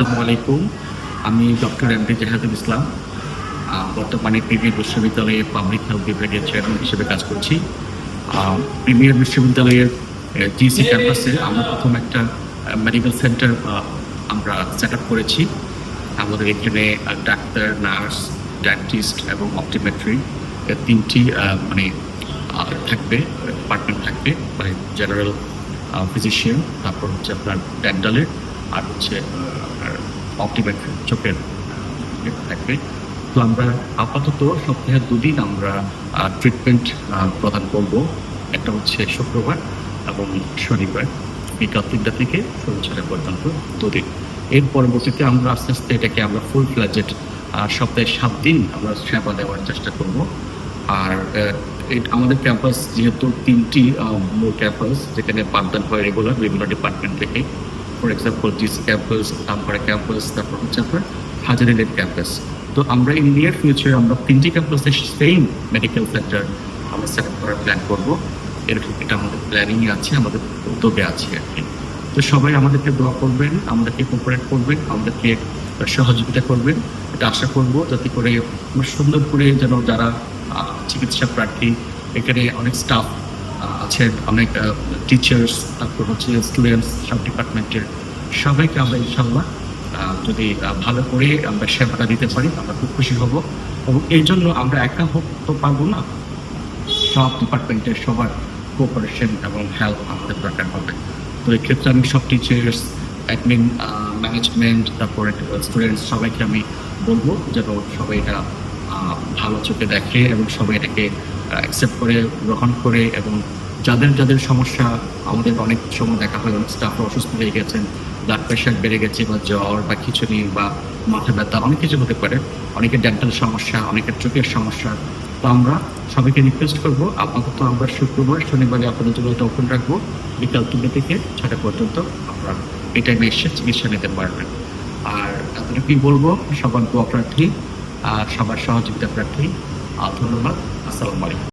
আসসালামু আলাইকুম আমি doctor M D Jahadul Islam. বর্তমানে প্রিমিয়ার বিশ্ববিদ্যালয়ে পাবলিক হেলথ বিভাগের চেয়ারম্যান হিসেবে কাজ করছি। প্রিমিয়ার বিশ্ববিদ্যালয়ের জিসি ক্যাম্পাসে আমরা প্রথম একটা মেডিকেল সেন্টার আমরা সেট আপ করেছি। আমাদের এখানে ডাক্তার নার্স ডেন্টিস্ট এবং অপটিমেট্রি তিনটি মানে থাকবে ডিপার্টমেন্ট থাকবে মানে জেনারেল ফিজিশিয়ান তারপর হচ্ছে আপনার ডেন্টালের আর হচ্ছে অপটিমেট্রি চোখের থাকবে। তো আমরা আপাতত সপ্তাহে দুদিন আমরা ট্রিটমেন্ট প্রদান করব। একটা হচ্ছে শুক্রবার এবং শনিবার। বিকাল তিনটা থেকে ছটা পর্যন্ত দুদিন। এর পরবর্তীতে আমরা আস্তে আস্তে এটাকে আমরা ফুল ফ্ল্যাজেড সপ্তাহে সাত দিন আমরা সেবা দেওয়ার চেষ্টা করব। আর আমাদের ক্যাম্পাস যেহেতু তিনটি ক্যাম্পাস যেখানে পাঠদান হয় রেগুলার বিভিন্ন ডিপার্টমেন্ট থেকে। ফর এক্সাম্পল জিসি ক্যাম্পাস আমপাড়া ক্যাম্পাস তারপর হচ্ছে আপনার হাজারিলের ক্যাম্পাস তো আমরা ইন নিয়ার ফিউচার আমরা তিনটি ক্যাম্পাসে সেম মেডিকেল সেন্টার আমরা সেট করার প্ল্যান করব। এরকম এটা আমাদের প্ল্যানিংয়ে আছে, আমাদের উদ্যোগে আছে আর কি। তো সবাই আমাদেরকে দোয়া করবেন, আমাদেরকে কোপারেট করবেন, আমাদেরকে সহযোগিতা করবেন। এটা আশা করব যাতে করে সুন্দর করে যেন যারা চিকিৎসা প্রার্থী, এখানে অনেক স্টাফ আছেন অনেক টিচার্স তারপর হচ্ছে স্টুডেন্টস সব ডিপার্টমেন্টের সবাইকে আমরা ইনশাল্লাহ যদি ভালো করে আমরা সেবাটা দিতে পারি, আমরা খুব খুশি হব। এবং এই জন্য আমরা একা হোক তো পারব না। সব ডিপার্টমেন্টের সবার কোঅপারেশন এবং হেল্প আমাদের দরকার হবে। তো এই ক্ষেত্রে আমি সব টিচার্স অ্যাডমিন ম্যানেজমেন্ট তারপরে স্টুডেন্টস সবাইকে আমি বলব যেন সবাই এটা ভালো চোখে দেখে এবং সবাই এটাকে অ্যাকসেপ্ট করে, গ্রহণ করে এবং যাদের যাদের সমস্যা, আমাদের অনেক সময় দেখা হয় স্টাফ অসুস্থ হয়ে গেছেন ব্লাড প্রেশার বেড়ে গেছে বা জ্বর বা খিচুড়ি বা মাথা ব্যথা, অনেক কিছু হতে পারে। অনেকের ডেন্টাল সমস্যা, অনেকের চোখের সমস্যা। তো আমরা সবাইকে রিকোয়েস্ট করব, আপাতত আমরা শুক্রবার, শনিবারে আপনাদের জন্য এটা ওপেন রাখব। বিকাল তিনটে থেকে ছটা পর্যন্ত আপনারা এই টাইমে এসে চিকিৎসা নিতে পারবেন। আর এতটুকুই বলব, সবার কোয়াপ্রার্থী আর সবার সহযোগিতা প্রার্থী। আর ধন্যবাদ আসসালামু আলাইকুম